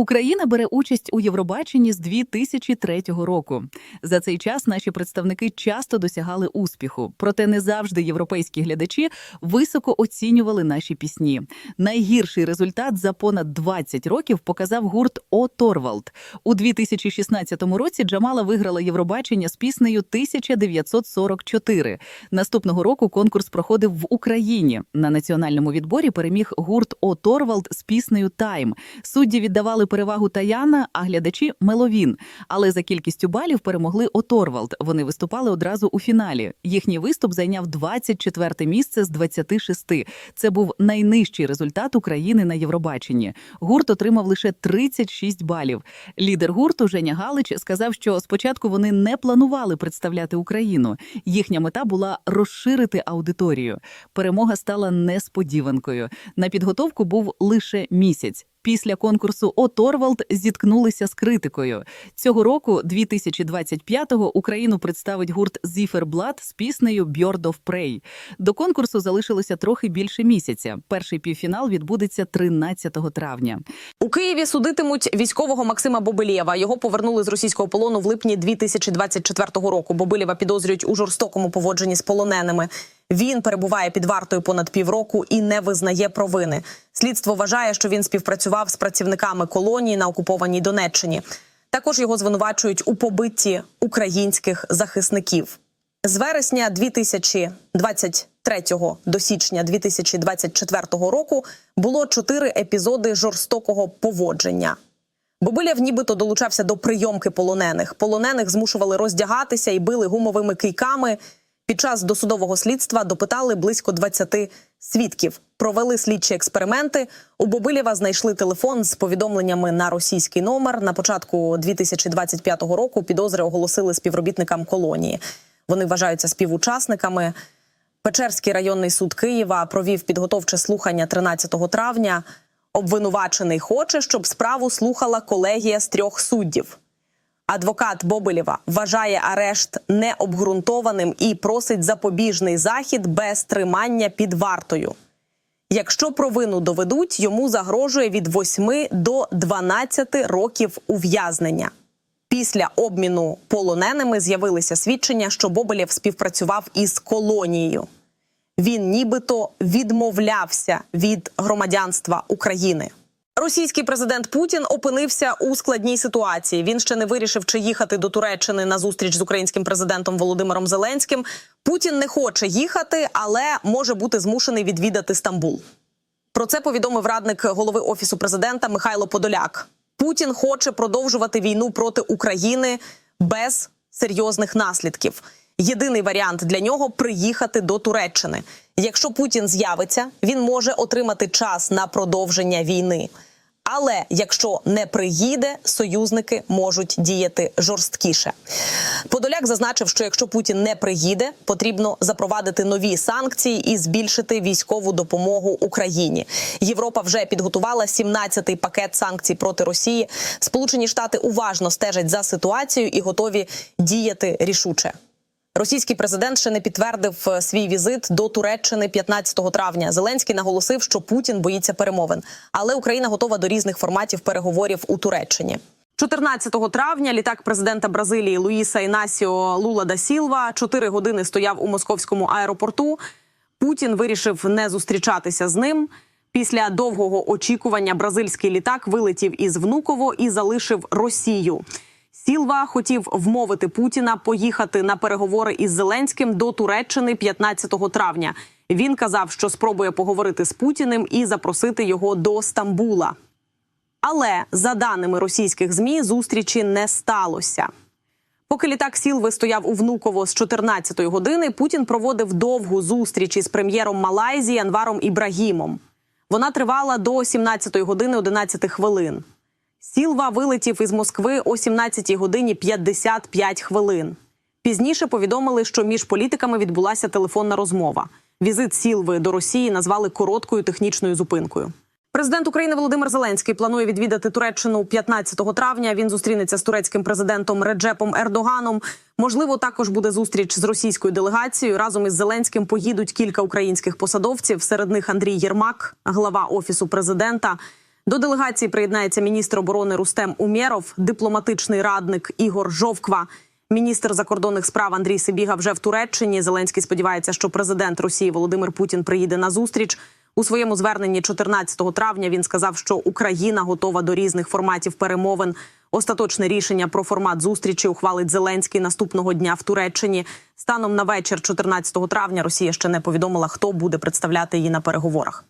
Україна бере участь у Євробаченні з 2003 року. За цей час наші представники часто досягали успіху, проте не завжди європейські глядачі високо оцінювали наші пісні. Найгірший результат за понад 20 років показав гурт О Торвалд. У 2016 році Джамала виграла Євробачення з піснею 1944. Наступного року конкурс проходив в Україні. На національному відборі переміг гурт О Торвалд з піснею Тайм. Судді віддавали перевагу Таяна, а глядачі Меловін. Але за кількістю балів перемогли О Торвалд. Вони виступали одразу у фіналі. Їхній виступ зайняв 24 місце з 26. Це був найнижчий результат України на Євробаченні. Гурт отримав лише 36 балів. Лідер гурту Женя Галич сказав, що спочатку вони не планували представляти Україну. Їхня мета була розширити аудиторію. Перемога стала несподіванкою. На підготовку був лише місяць. Після конкурсу О Торвалд зіткнулися з критикою. Цього року, 2025-го, Україну представить гурт Зіферблат з піснею «Bird of Prey». До конкурсу залишилося трохи більше місяця. Перший півфінал відбудеться 13 травня. У Києві судитимуть військового Максима Бобилєва. Його повернули з російського полону в липні 2024 року. Бобилєва підозрюють у жорстокому поводженні з полоненими. Він перебуває під вартою понад півроку і не визнає провини. Слідство вважає, що він співпрацював з працівниками колонії на окупованій Донеччині. Також його звинувачують у побитті українських захисників. З вересня 2023 до січня 2024 року було чотири епізоди жорстокого поводження. Бобиляв нібито долучався до прийомки полонених. Полонених змушували роздягатися і били гумовими кийками. Під час досудового слідства допитали близько 20 свідків. Провели слідчі експерименти. У Бобилєва знайшли телефон з повідомленнями на російський номер. На початку 2025 року підозри оголосили співробітникам колонії. Вони вважаються співучасниками. Печерський районний суд Києва провів підготовче слухання 13 травня. Обвинувачений хоче, щоб справу слухала колегія з трьох суддів. Адвокат Бобилєва вважає арешт необґрунтованим і просить запобіжний захід без тримання під вартою. Якщо провину доведуть, йому загрожує від 8 до 12 років ув'язнення. Після обміну полоненими з'явилися свідчення, що Бобилєв співпрацював із колонією. Він нібито відмовлявся від громадянства України. Російський президент Путін опинився у складній ситуації. Він ще не вирішив, чи їхати до Туреччини на зустріч з українським президентом Володимиром Зеленським. Путін не хоче їхати, але може бути змушений відвідати Стамбул. Про це повідомив радник голови офісу президента Михайло Подоляк. Путін хоче продовжувати війну проти України без серйозних наслідків. Єдиний варіант для нього приїхати до Туреччини. Якщо Путін з'явиться, він може отримати час на продовження війни. Але якщо не приїде, союзники можуть діяти жорсткіше. Подоляк зазначив, що якщо Путін не приїде, потрібно запровадити нові санкції і збільшити військову допомогу Україні. Європа вже підготувала 17-й пакет санкцій проти Росії. Сполучені Штати уважно стежать за ситуацією і готові діяти рішуче. Російський президент ще не підтвердив е, свій візит до Туреччини 15 травня. Зеленський наголосив, що Путін боїться перемовин, але Україна готова до різних форматів переговорів у Туреччині. 14 травня літак президента Бразилії Луїса Інасіо Лула да Сілва чотири години стояв у московському аеропорту. Путін вирішив не зустрічатися з ним. Після довгого очікування бразильський літак вилетів із Внуково і залишив Росію. Сілва хотів вмовити Путіна поїхати на переговори із Зеленським до Туреччини 15 травня. Він казав, що спробує поговорити з Путіним і запросити його до Стамбула. Але за даними російських змі, зустрічі не сталося. Поки літак Сілви стояв у Внуково з 14-ї години, Путін проводив довгу зустріч із прем'єром Малайзії Анваром Ібрагімом. Вона тривала до 17-ї години 11 хвилин. Сілва вилетів із Москви о 17 годині 55 хвилин. Пізніше повідомили, що між політиками відбулася телефонна розмова. Візит Сілви до Росії назвали короткою технічною зупинкою. Президент України Володимир Зеленський планує відвідати Туреччину 15 травня. Він зустрінеться з турецьким президентом Реджепом Ердоганом. Можливо, також буде зустріч з російською делегацією. Разом із Зеленським поїдуть кілька українських посадовців. Серед них Андрій Єрмак, глава офісу президента. До делегації приєднається міністр оборони Рустем Умєров, дипломатичний радник Ігор Жовква. Міністр закордонних справ Андрій Сибіга вже в Туреччині. Зеленський сподівається, що президент Росії Володимир Путін приїде на зустріч. У своєму зверненні 14 травня він сказав, що Україна готова до різних форматів перемовин. Остаточне рішення про формат зустрічі ухвалить Зеленський наступного дня в Туреччині. Станом на вечір 14 травня Росія ще не повідомила, хто буде представляти її на переговорах.